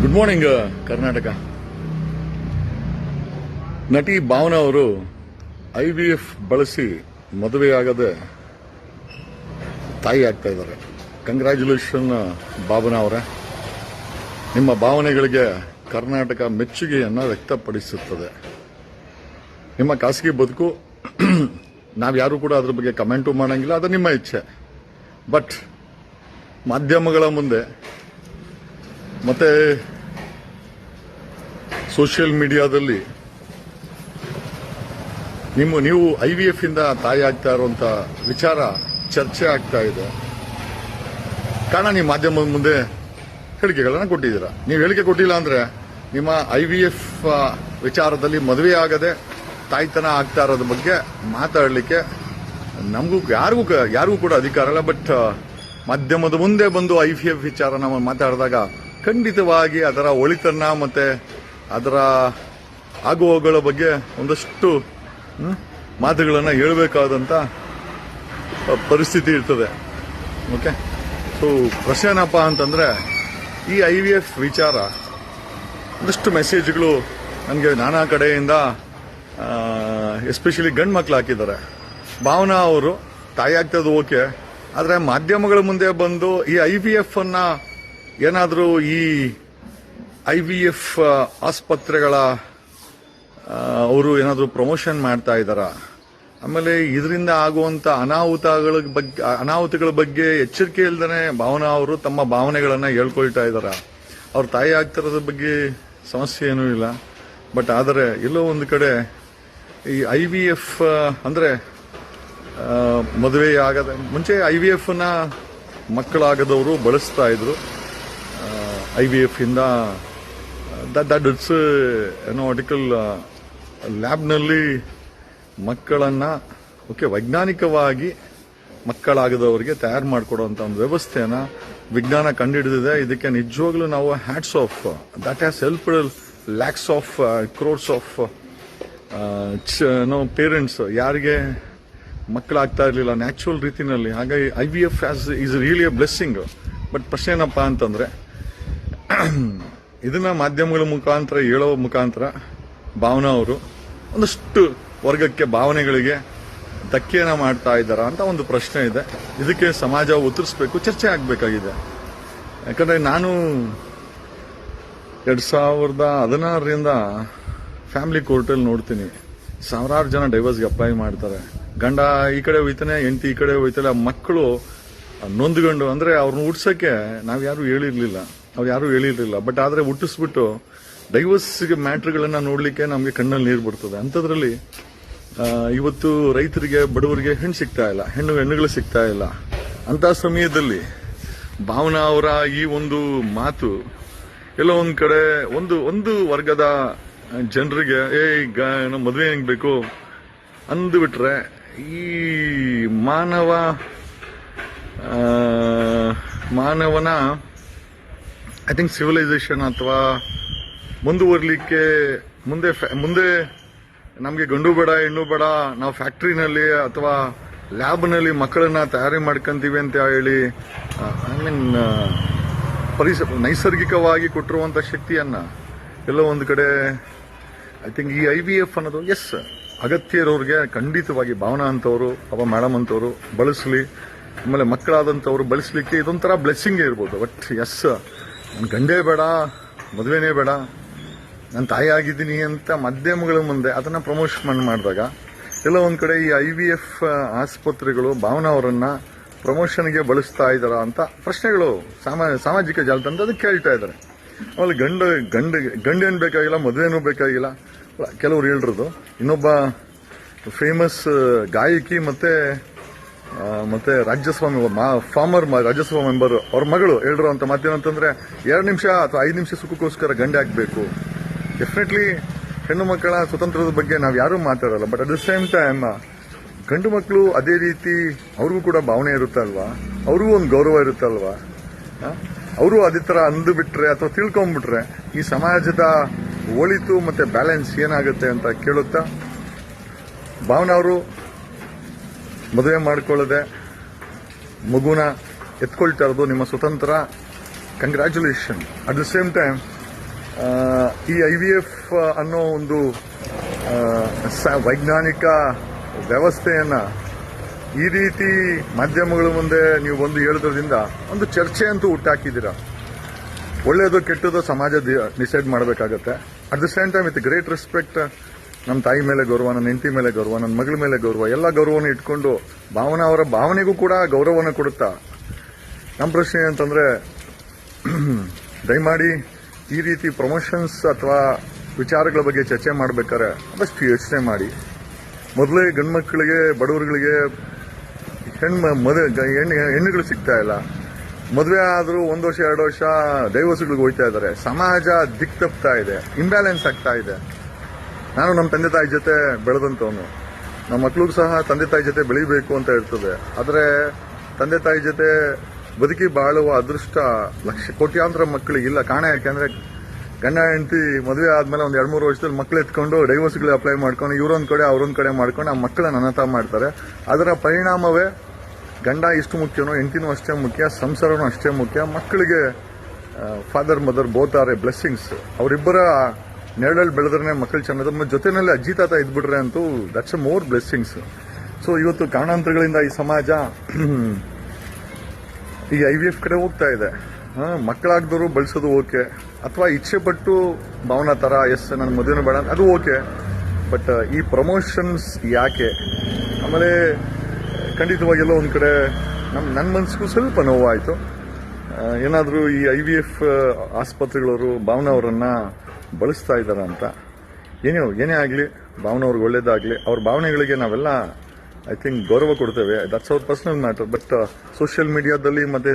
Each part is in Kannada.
ಗುಡ್ ಮಾರ್ನಿಂಗ್ ಕರ್ನಾಟಕ ನಟಿ ಭಾವನಾ ಅವರು ಐ ವಿ ಎಫ್ ಬಳಸಿ ಮದುವೆಯಾಗದೆ ತಾಯಿ ಆಗ್ತಾ ಇದ್ದಾರೆ. ಕಂಗ್ರ್ಯಾಚುಲೇಷನ್ ಭಾವನಾ ಅವರೇ. ನಿಮ್ಮ ಭಾವನೆಗಳಿಗೆ ಕರ್ನಾಟಕ ಮೆಚ್ಚುಗೆಯನ್ನು ವ್ಯಕ್ತಪಡಿಸುತ್ತದೆ. ನಿಮ್ಮ ಖಾಸಗಿ ಬದುಕು ನಾವು ಯಾರು ಕೂಡ ಅದ್ರ ಬಗ್ಗೆ ಕಮೆಂಟು ಮಾಡಂಗಿಲ್ಲ, ಅದು ನಿಮ್ಮ ಇಚ್ಛೆ. ಬಟ್ ಮಾಧ್ಯಮಗಳ ಮುಂದೆ ಮತ್ತೆ ಸೋಷಿಯಲ್ ಮೀಡಿಯಾದಲ್ಲಿ ನಿಮ್ಮ, ನೀವು ಐ ವಿ ಎಫ್ ಇಂದ ತಾಯಿ ಆಗ್ತಾ ಇರುವಂತ ವಿಚಾರ, ಚರ್ಚೆ ಆಗ್ತಾ ಇದೆ. ಕಾರಣ ನೀವು ಮಾಧ್ಯಮದ ಮುಂದೆ ಹೇಳಿಕೆಗಳನ್ನು ಕೊಟ್ಟಿದ್ದೀರಾ. ನೀವು ಹೇಳಿಕೆ ಕೊಟ್ಟಿಲ್ಲ ಅಂದ್ರೆ ನಿಮ್ಮ ಐ ವಿ ಎಫ್ ವಿಚಾರದಲ್ಲಿ ಮದುವೆ ಆಗದೆ ತಾಯ್ತನ ಆಗ್ತಾ ಇರೋದ್ರ ಬಗ್ಗೆ ಮಾತಾಡಲಿಕ್ಕೆ ನಮಗೂ ಯಾರಿಗೂ ಯಾರಿಗೂ ಕೂಡ ಅಧಿಕಾರ ಇಲ್ಲ. ಬಟ್ ಮಾಧ್ಯಮದ ಮುಂದೆ ಬಂದು ಐ ವಿ ಎಫ್ ವಿಚಾರ ನಾವು ಮಾತಾಡಿದಾಗ ಖಂಡಿತವಾಗಿ ಅದರ ಒಳಿತನ್ನ ಮತ್ತೆ ಅದರ ಆಗುವಗಳ ಬಗ್ಗೆ ಒಂದಷ್ಟು ಮಾತುಗಳನ್ನು ಹೇಳಬೇಕಾದಂತ ಪರಿಸ್ಥಿತಿ ಇರ್ತದೆ. ಓಕೆ ಸೊ ಪ್ರಶ್ನೆ ಏನಪ್ಪ ಅಂತಂದ್ರೆ, ಈ ಐ ವಿ ಎಫ್ ವಿಚಾರ, ಒಂದಷ್ಟು ಮೆಸೇಜ್ಗಳು ನನಗೆ ನಾನಾ ಕಡೆಯಿಂದ ಎಸ್ಪೆಷಲಿ ಗಂಡು ಮಕ್ಕಳು ಹಾಕಿದ್ದಾರೆ. ಭಾವನಾ ಅವರು ತಾಯಿ ಆಗ್ತದೆ ಓಕೆ ಆದರೆ ಮಾಧ್ಯಮಗಳ ಮುಂದೆ ಬಂದು ಈ ಐ ವಿ ಎಫ್ ಅನ್ನ ಏನಾದರೂ ಈ ಐ ವಿ ಎಫ್ ಆಸ್ಪತ್ರೆಗಳ ಅವರು ಏನಾದರೂ ಪ್ರಮೋಷನ್ ಮಾಡ್ತಾ ಇದ್ದಾರಾ? ಆಮೇಲೆ ಇದರಿಂದ ಆಗುವಂಥ ಅನಾಹುತಗಳ ಬಗ್ಗೆ ಅನಾಹುತಗಳ ಬಗ್ಗೆ ಎಚ್ಚರಿಕೆ ಇಲ್ದೇ ಭಾವನಾ ಅವರು ತಮ್ಮ ಭಾವನೆಗಳನ್ನು ಹೇಳ್ಕೊಳ್ತಾ ಇದ್ದಾರ? ಅವ್ರ ತಾಯಿ ಆಗ್ತಿರೋದ್ರ ಬಗ್ಗೆ ಸಮಸ್ಯೆ ಏನೂ ಇಲ್ಲ. ಬಟ್ ಆದರೆ ಎಲ್ಲೋ ಒಂದು ಕಡೆ ಈ ಐ ವಿ ಎಫ್ ಅಂದರೆ ಮದುವೆ ಆಗದ ಮುಂಚೆ ಐ ವಿ ಎಫ್ನ ಮಕ್ಕಳಾಗದವರು ಬಳಸ್ತಾ ಇದ್ರು. ಐ ವಿ ಎಫ್ ಇಂದ ದಟ್ ಇಟ್ಸ್ ಏನೋ ಆರ್ಟಿಕಲ್ ಲ್ಯಾಬ್ನಲ್ಲಿ ಮಕ್ಕಳನ್ನು ಓಕೆ ವೈಜ್ಞಾನಿಕವಾಗಿ ಮಕ್ಕಳಾಗದವರಿಗೆ ತಯಾರು ಮಾಡಿಕೊಡುವಂಥ ಒಂದು ವ್ಯವಸ್ಥೆಯನ್ನು ವಿಜ್ಞಾನ ಕಂಡುಹಿಡಿದಿದೆ ಇದಕ್ಕೆ ನಿಜವಾಗ್ಲೂ ನಾವು hats off that has help lakhs of crores of no parents ಯಾರಿಗೆ ಮಕ್ಕಳಾಗ್ತಾ ಇರಲಿಲ್ಲ ನ್ಯಾಚುರಲ್ ರೀತಿನಲ್ಲಿ. ಹಾಗಾಗಿ I V F as is really a blessing but ಪ್ರಶ್ನೆ ಏನಪ್ಪ ಅಂತಂದ್ರೆ ಇದನ್ನ ಮಾಧ್ಯಮಗಳ ಮುಖಾಂತರ, ಹೇಳೋ ಮುಖಾಂತರ ಭಾವನಾ ಅವರು ಒಂದಷ್ಟು ವರ್ಗಕ್ಕೆ ಭಾವನೆಗಳಿಗೆ ಧಕ್ಕೆಯನ್ನ ಮಾಡ್ತಾ ಇದ್ದಾರಾ ಅಂತ ಒಂದು ಪ್ರಶ್ನೆ ಇದೆ. ಇದಕ್ಕೆ ಸಮಾಜ ಉತ್ತರಿಸಬೇಕು, ಚರ್ಚೆ ಆಗಬೇಕಾಗಿದೆ. ಯಾಕಂದ್ರೆ ನಾನು ಎರಡ್ ಸಾವಿರದ ಹದಿನಾರರಿಂದ ಫ್ಯಾಮಿಲಿ ಕೋರ್ಟಲ್ಲಿ ನೋಡ್ತೀನಿ. ಸಾವಿರಾರು ಜನ ಡೈವರ್ಸ್ಗೆ ಅಪ್ಲೈ ಮಾಡ್ತಾರೆ. ಗಂಡ ಈ ಕಡೆ ಹೋಯ್ತಾನೆ, ಹೆಂಡತಿ ಈ ಕಡೆ ಹೋಯ್ತಾಳೆ, ಮಕ್ಕಳು ನೊಂದ್ಕೊಂಡು, ಅಂದ್ರೆ ಅವ್ರನ್ನ ಹುಡ್ಸಕ್ಕೆ ನಾವು ಯಾರು ಹೇಳಿರ್ಲಿಲ್ಲ. ನಾವ್ ಯಾರು ಹೇಳಿರಲಿಲ್ಲ. ಬಟ್ ಆದ್ರೆ ಹುಟ್ಟಿಸ್ಬಿಟ್ಟು ಡೈವರ್ಸ್ಗೆ ಮ್ಯಾಟ್ರ್ಗಳನ್ನ ನೋಡ್ಲಿಕ್ಕೆ ನಮ್ಗೆ ಕಣ್ಣಲ್ಲಿ ನೀರು ಬರ್ತದೆ. ಅಂಥದ್ರಲ್ಲಿ ಇವತ್ತು ರೈತರಿಗೆ, ಬಡವರಿಗೆ ಹೆಣ್ಣು ಸಿಗ್ತಾ ಇಲ್ಲ. ಹೆಣ್ಣು ಹೆಣ್ಣುಗಳು ಸಿಗ್ತಾ ಇಲ್ಲ. ಅಂತ ಸಮಯದಲ್ಲಿ ಭಾವನಾ ಅವರ ಈ ಒಂದು ಮಾತು ಎಲ್ಲೋ ಒಂದ್ ಕಡೆ ಒಂದು ಒಂದು ವರ್ಗದ ಜನರಿಗೆ, ಏ, ಈಗ ಮದುವೆ ಹೆಂಗ್ ಬೇಕು? ಅಂದ್ಬಿಟ್ರೆ ಈ ಮಾನವ ಮಾನವನ ಐ ಥಿಂಕ್ ಸಿವಿಲೈಸೇಷನ್ ಅಥವಾ ಮುಂದುವರಲಿಕ್ಕೆ ಮುಂದೆ ಮುಂದೆ ನಮಗೆ ಗಂಡು ಬೇಡ, ಹೆಣ್ಣು ಬೇಡ, ನಾವು ಫ್ಯಾಕ್ಟ್ರಿನಲ್ಲಿ ಅಥವಾ ಲ್ಯಾಬ್ನಲ್ಲಿ ಮಕ್ಕಳನ್ನ ತಯಾರಿ ಮಾಡ್ಕೊಂತೀವಿ ಅಂತ ಹೇಳಿ ಐ ಮೀನ್ ಪರಿಸ, ನೈಸರ್ಗಿಕವಾಗಿ ಕೊಟ್ಟಿರುವಂಥ ಶಕ್ತಿಯನ್ನ ಎಲ್ಲೋ ಒಂದು ಕಡೆ ಐ ಥಿಂಕ್ ಈ ಐ ವಿ ಎಫ್ ಅನ್ನೋದು ಎಸ್ ಅಗತ್ಯ ಇರೋರಿಗೆ ಖಂಡಿತವಾಗಿ ಭಾವನಾ ಅಂತವರು ಅವ ಮೇಡಮ್ ಅಂತವರು ಬಳಸಲಿ. ಆಮೇಲೆ ಮಕ್ಕಳಾದಂಥವ್ರು ಬಳಸಲಿಕ್ಕೆ ಇದೊಂಥರ ಬ್ಲೆಸ್ಸಿಂಗ್ ಇರ್ಬೋದು. ಬಟ್ ಎಸ್ ನನ್ ಗಂಡೇ ಬೇಡ, ಮದುವೆನೇ ಬೇಡ ನನ್ನ ತಾಯಿ ಆಗಿದ್ದೀನಿ ಅಂತ ಮಾಧ್ಯಮಗಳ ಮುಂದೆ ಅದನ್ನ ಪ್ರಮೋಷನ್ ಮಾಡಿದಾಗ ಎಲ್ಲ ಒಂದು ಕಡೆ ಈ ಐ ವಿ ಎಫ್ ಆಸ್ಪತ್ರೆಗಳು ಭಾವನಾ ಅವರನ್ನು ಪ್ರಮೋಷನ್ಗೆ ಬಳಸ್ತಾ ಇದಾರ ಅಂತ ಪ್ರಶ್ನೆಗಳು ಸಾಮಾ- ಸಾಮಾಜಿಕ ಜಾಲತಾಣದಲ್ಲಿ ಕೇಳ್ತಾ ಇದ್ದಾರೆ. ಆಮೇಲೆ ಗಂಡ ಗಂಡ, ಗಂಡೇನು ಬೇಕಾಗಿಲ್ಲ, ಮದುವೆನೂ ಬೇಕಾಗಿಲ್ಲ. ಕೆಲವರು ಹೇಳಿರೋದು, ಇನ್ನೊಬ್ಬ ಫೇಮಸ್ ಗಾಯಕಿ ಮತ್ತೆ ಮತ್ತೆ ರಾಜ್ಯಸಭಾ ಫಾರ್ಮರ್ ರಾಜ್ಯಸಭಾ ಮೆಂಬರ್, ಅವ್ರ ಮಗಳು ಹೇಳಿರುವಂತ ಮಾತೇನಂತಂದ್ರೆ, ಎರಡು ನಿಮಿಷ ಅಥವಾ ಐದು ನಿಮಿಷ ಸುಖಕ್ಕೋಸ್ಕರ ಗಂಡೆ ಹಾಕ್ಬೇಕು. ಡೆಫಿನೆಟ್ಲಿ ಹೆಣ್ಣು ಮಕ್ಕಳ ಸ್ವತಂತ್ರದ ಬಗ್ಗೆ ನಾವು ಯಾರೂ ಮಾತಾಡಲ್ಲ but at the same time ಗಂಡು ಮಕ್ಕಳು ಅದೇ ರೀತಿ ಅವ್ರಿಗೂ ಕೂಡ ಭಾವನೆ ಇರುತ್ತಲ್ವಾ ಅವ್ರಿಗೂ ಒಂದು ಗೌರವ ಇರುತ್ತಲ್ವಾ ಅವರು ಅದೇ ತರ ಅಂದು ಬಿಟ್ರೆ ಅಥವಾ ತಿಳ್ಕೊಂಡ್ಬಿಟ್ರೆ ಈ ಸಮಾಜದ ಒಳಿತು ಮತ್ತೆ ಬ್ಯಾಲೆನ್ಸ್ ಏನಾಗುತ್ತೆ ಅಂತ ಕೇಳುತ್ತಾ? ಭಾವನಾ ಅವರು ಮದುವೆ ಮಾಡ್ಕೊಳ್ಳದೆ ಮಗುನ ಎತ್ಕೊಳ್ತಾ ಇರೋದು ನಿಮ್ಮ ಸ್ವತಂತ್ರ congratulation at the same time ಈ ಐ ವಿ ಎಫ್ ಅನ್ನೋ ಒಂದು ವೈಜ್ಞಾನಿಕ ವ್ಯವಸ್ಥೆಯನ್ನು ಈ ರೀತಿ ಮಾಧ್ಯಮಗಳ ಮುಂದೆ ನೀವು ಬಂದು ಹೇಳೋದ್ರಿಂದ ಒಂದು ಚರ್ಚೆ ಅಂತೂ ಹುಟ್ಟಾಕಿದ್ದೀರಾ? ಒಳ್ಳೆಯದು ಕೆಟ್ಟದ್ದು ಸಮಾಜ ಡಿಸೈಡ್ ಮಾಡಬೇಕಾಗತ್ತೆ. At the same time with great respect ನಮ್ಮ ತಾಯಿ ಮೇಲೆ ಗೌರವ ನನ್ನ ಹೆಂಡತಿ ಮೇಲೆ ಗೌರವ ನನ್ನ ಮಗಳ ಮೇಲೆ ಗೌರವ, ಎಲ್ಲ ಗೌರವವನ್ನು ಇಟ್ಕೊಂಡು ಭಾವನೆ ಅವರ ಭಾವನೆಗೂ ಕೂಡ ಗೌರವವನ್ನು ಕೊಡುತ್ತಾ. ನಮ್ಮ ಪ್ರಶ್ನೆ ಅಂತಂದರೆ ದಯಮಾಡಿ ಈ ರೀತಿ ಪ್ರಮೋಷನ್ಸ್ ಅಥವಾ ವಿಚಾರಗಳ ಬಗ್ಗೆ ಚರ್ಚೆ ಮಾಡಬೇಕಾದ್ರೆ ಅದಷ್ಟು ಯೋಚನೆ ಮಾಡಿ. ಮೊದಲೇ ಗಂಡು ಮಕ್ಕಳಿಗೆ ಬಡವರುಗಳಿಗೆ ಹೆಣ್ಣು ಹೆಣ್ಣು ಹೆಣ್ಣುಗಳು ಸಿಗ್ತಾ ಇಲ್ಲ. ಮದುವೆ ಆದರೂ ಒಂದು ವರ್ಷ, ಎರಡು ವರ್ಷ ದೈವಸುಗಳಿಗೆ ಹೋಯ್ತಾ ಇದ್ದಾರೆ. ಸಮಾಜ ದಿಕ್ತಪ್ತಾ ಇದೆ ಇಂಬ್ಯಾಲೆನ್ಸ್ ಆಗ್ತಾ ಇದೆ. ನಾನು ನಮ್ಮ ತಂದೆ ತಾಯಿ ಜೊತೆ ಬೆಳೆದಂಥವನು. ನಮ್ಮ ಮಕ್ಕಳಿಗೂ ಸಹ ತಂದೆ ತಾಯಿ ಜೊತೆ ಬೆಳಿಬೇಕು ಅಂತ ಇರ್ತದೆ ಆದರೆ ತಂದೆ ತಾಯಿ ಜೊತೆ ಬದುಕಿ ಬಾಳುವ ಅದೃಷ್ಟ ಲಕ್ಷ ಕೋಟ್ಯಾಂತರ ಮಕ್ಕಳಿಗಿಲ್ಲ ಕಾಣೆ ಯಾಕೆಂದ್ರೆ ಗಂಡ, ಹೆಂಡತಿ ಮದುವೆ ಆದ್ಮೇಲೆ ಒಂದು ಎರಡು ಮೂರು ವರ್ಷದಲ್ಲಿ ಮಕ್ಳು ಎತ್ಕೊಂಡು ಡೈವರ್ಸ್ಗಳು ಅಪ್ಲೈ ಮಾಡ್ಕೊಂಡು ಇವರೊಂದು ಕಡೆ ಅವರೊಂದು ಕಡೆ ಮಾಡ್ಕೊಂಡು ಆ ಮಕ್ಕಳನ್ನ ಅನಾಥ ಮಾಡ್ತಾರೆ. ಅದರ ಪರಿಣಾಮವೇ ಗಂಡ ಇಷ್ಟು ಮುಖ್ಯನೋ, ಹೆಂಡತಿನೂ ಅಷ್ಟೇ ಮುಖ್ಯ, ಸಂಸಾರನೂ ಅಷ್ಟೇ ಮುಖ್ಯ. ಮಕ್ಕಳಿಗೆ ಫಾದರ್ ಮದರ್ ಬೋತಾರೆ ಬ್ಲೆಸ್ಸಿಂಗ್ಸ್ ಅವರಿಬ್ಬರ ನೆರಳಲ್ಲಿ ಬೆಳೆದ್ರೆ ಮಕ್ಕಳು ಚೆನ್ನಾಗಿ ಮತ್ತು ಜೊತೆನಲ್ಲಿ ಅಜ್ಜಿ ತಾತ ಇದ್ಬಿಟ್ರೆ ಅಂತೂ that's a more blessings so ಇವತ್ತು ಕಾರಣಾಂತರಗಳಿಂದ ಈ ಸಮಾಜ ಈ ಐ ವಿ ಎಫ್ ಕಡೆ ಹೋಗ್ತಾ ಇದೆ. ಮಕ್ಕಳಾಗ್ದವರು ಬಳಸೋದು ಓಕೆ. ಅಥವಾ ಇಚ್ಛೆ ಪಟ್ಟು ಭಾವನಾ ಥರ ಎಸ್ ನನ್ನ ಮದುವೆನೂ ಬೇಡ ಅದು ಓಕೆ. ಬಟ್ ಈ ಪ್ರಮೋಷನ್ಸ್ ಯಾಕೆ? ಆಮೇಲೆ, ಖಂಡಿತವಾಗಿ ಎಲ್ಲೋ ಒಂದು ಕಡೆ ನಮ್ಮ ನನ್ನ ಮನಸ್ಸಿಗೂ ಸ್ವಲ್ಪ ನೋವಾಯಿತು. ಏನಾದರೂ ಈ ಐ ವಿ ಎಫ್ ಆಸ್ಪತ್ರೆಗಳವರು, ಭಾವನಾ ಅವರನ್ನ ಬಳಸ್ತಾ ಇದ್ದಾರೆ ಅಂತ. ಏನೇ ಏನೇ ಆಗಲಿ, ಭಾವನೆ ಅವ್ರಿಗೆ ಒಳ್ಳೇದಾಗಲಿ, ಅವ್ರ ಭಾವನೆಗಳಿಗೆ ನಾವೆಲ್ಲ ಐ ಥಿಂಕ್ ಗೌರವ ಕೊಡ್ತೇವೆ. ದಟ್ಸ್ ಅವ್ರ ಪರ್ಸ್ನಲ್ ಮ್ಯಾಟರ್ ಬಟ್ ಸೋಷಿಯಲ್ ಮೀಡಿಯಾದಲ್ಲಿ ಮತ್ತೆ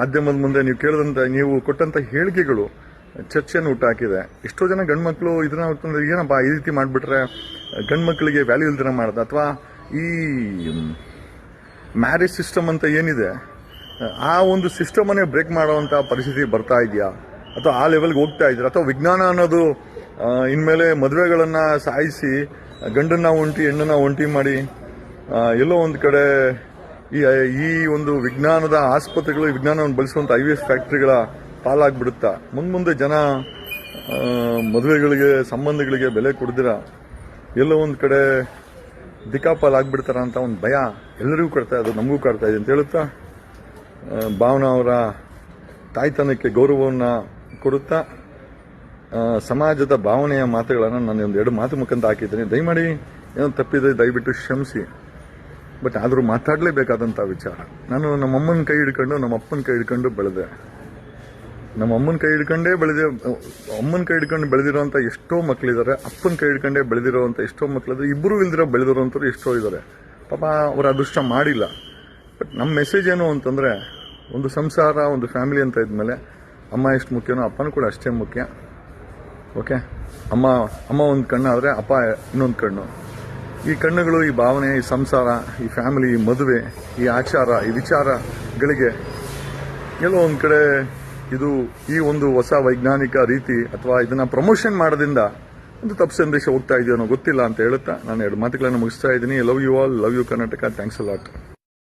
ಮಾಧ್ಯಮದ ಮುಂದೆ ನೀವು ಕೇಳಿದಂಥ ನೀವು ಕೊಟ್ಟಂಥ ಹೇಳಿಕೆಗಳು, ಚರ್ಚೆಯನ್ನು ಹುಟ್ಟಾಕಿದೆ. ಎಷ್ಟೋ ಜನ ಗಂಡ್ಮಕ್ಳು ಇದನ್ನ ಹೊತ್ಕೊಂಡು ಏನಪ್ಪ, ಈ ರೀತಿ ಮಾಡಿಬಿಟ್ರೆ, ಗಂಡ್ಮಕ್ಳಿಗೆ ವ್ಯಾಲ್ಯೂ ಇಲ್ದಿರ ಮಾಡ್ದ ಅಥವಾ ಈ ಮ್ಯಾರೇಜ್ ಸಿಸ್ಟಮ್ ಅಂತ ಏನಿದೆ, ಆ ಒಂದು ಸಿಸ್ಟಮನ್ನೇ ಬ್ರೇಕ್ ಮಾಡುವಂತ ಪರಿಸ್ಥಿತಿ ಬರ್ತಾ ಇದೆಯಾ? ಅಥವಾ ಆ ಲೆವೆಲ್ಗೆ ಹೋಗ್ತಾ ಇದ್ರು. ಅಥವಾ ವಿಜ್ಞಾನ ಅನ್ನೋದು ಇನ್ಮೇಲೆ ಮದುವೆಗಳನ್ನು ಸಾಯಿಸಿ, ಗಂಡನ್ನ ಒಂಟಿ, ಹೆಣ್ಣನ್ನ ಒಂಟಿ ಮಾಡಿ ಎಲ್ಲೋ ಒಂದು ಕಡೆ ಈ ಈ ಒಂದು ವಿಜ್ಞಾನದ ಆಸ್ಪತ್ರೆಗಳು ವಿಜ್ಞಾನವನ್ನು ಬಳಸುವಂತ ಐ ವಿ ಎಸ್ ಫ್ಯಾಕ್ಟ್ರಿಗಳ ಪಾಲಾಗ್ಬಿಡುತ್ತಾ? ಮುಂದೆ ಮುಂದೆ ಜನ ಮದುವೆಗಳಿಗೆ, ಸಂಬಂಧಗಳಿಗೆ ಬೆಲೆ ಕೊಡ್ದಿರ. ಎಲ್ಲೋ ಒಂದು ಕಡೆ ದಿಕ್ಕಾಪಾಲಾಗ್ಬಿಡ್ತಾರ ಅಂತ ಒಂದು ಭಯ ಎಲ್ಲರಿಗೂ ಕೊಡ್ತಾ ಅದು ನಮಗೂ ಕಾಡ್ತಾ ಇದೆ ಅಂತ ಹೇಳುತ್ತಾ? ಭಾವನಾ ಅವರ ತಾಯ್ತನಕ್ಕೆ ಗೌರವವನ್ನು ಕೊಡುತ್ತಾ ಸಮಾಜದ ಭಾವನೆಯ ಮಾತುಗಳನ್ನು ನಾನು ಒಂದು ಎರಡು ಮಾತು ಮುಖಾಂತರ ಹಾಕಿದ್ದೀನಿ. ದಯಮಾಡಿ ಏನೋ ತಪ್ಪಿದೆ ದಯವಿಟ್ಟು ಕ್ಷಮಿಸಿ. ಬಟ್ ಆದರೂ ಮಾತಾಡಲೇಬೇಕಾದಂಥ ವಿಚಾರ. ನಾನು ನಮ್ಮ ಅಮ್ಮನ ಕೈ ಹಿಡ್ಕೊಂಡು ನಮ್ಮ ಅಪ್ಪನ ಕೈ ಹಿಡ್ಕೊಂಡು ಬೆಳೆದೆ. ನಮ್ಮ ಅಮ್ಮನ ಕೈ ಹಿಡ್ಕೊಂಡೇ ಬೆಳೆದ, ಅಮ್ಮನ ಕೈ ಹಿಡ್ಕೊಂಡು ಬೆಳೆದಿರೋಂಥ ಎಷ್ಟೋ ಮಕ್ಕಳಿದ್ದಾರೆ ಅಪ್ಪನ ಕೈ ಹಿಡ್ಕೊಂಡೇ ಬೆಳೆದಿರೋವಂಥ ಎಷ್ಟೋ ಮಕ್ಕಳಿದ್ದಾರೆ ಇಬ್ಬರು ಇಲ್ದಿರೋ ಬೆಳೆದಿರೋಂಥವ್ರು ಎಷ್ಟೋ ಇದ್ದಾರೆ. ಪಾಪ ಅವರ ಅದೃಷ್ಟ ಮಾಡಿಲ್ಲ. ಬಟ್ ನಮ್ಮ ಮೆಸೇಜ್ ಏನು ಅಂತಂದರೆ, ಒಂದು ಸಂಸಾರ, ಒಂದು ಫ್ಯಾಮಿಲಿ ಅಂತ ಇದ್ಮೇಲೆ ಅಮ್ಮ ಎಷ್ಟು ಮುಖ್ಯನೋ ಅಪ್ಪನೂ ಕೂಡ ಅಷ್ಟೇ ಮುಖ್ಯ. ಓಕೆ ಅಮ್ಮ ಅಮ್ಮ ಒಂದು ಕಣ್ಣಾದರೆ ಅಪ್ಪ ಇನ್ನೊಂದು ಕಣ್ಣು. ಈ ಕಣ್ಣುಗಳು, ಈ ಭಾವನೆ, ಈ ಸಂಸಾರ, ಈ ಫ್ಯಾಮಿಲಿ ಈ ಮದುವೆ, ಈ ಆಚಾರ, ಈ ವಿಚಾರಗಳಿಗೆ ಎಲ್ಲೋ ಒಂದು ಕಡೆ ಇದು ಈ ಒಂದು ಹೊಸ ವೈಜ್ಞಾನಿಕ ರೀತಿ ಅಥವಾ ಇದನ್ನು ಪ್ರಮೋಷನ್ ಮಾಡೋದ್ರಿಂದ ಒಂದು ತಪ್ಪು ಸಂದೇಶ ಹೋಗ್ತಾ ಇದೆಯೋ ಗೊತ್ತಿಲ್ಲ ಅಂತ ಹೇಳುತ್ತಾ ನಾನು ಎರಡು ಮಾತುಗಳನ್ನು ಮುಗಿಸ್ತಾ ಇದ್ದೀನಿ. Love you all love you Karnataka thanks a lot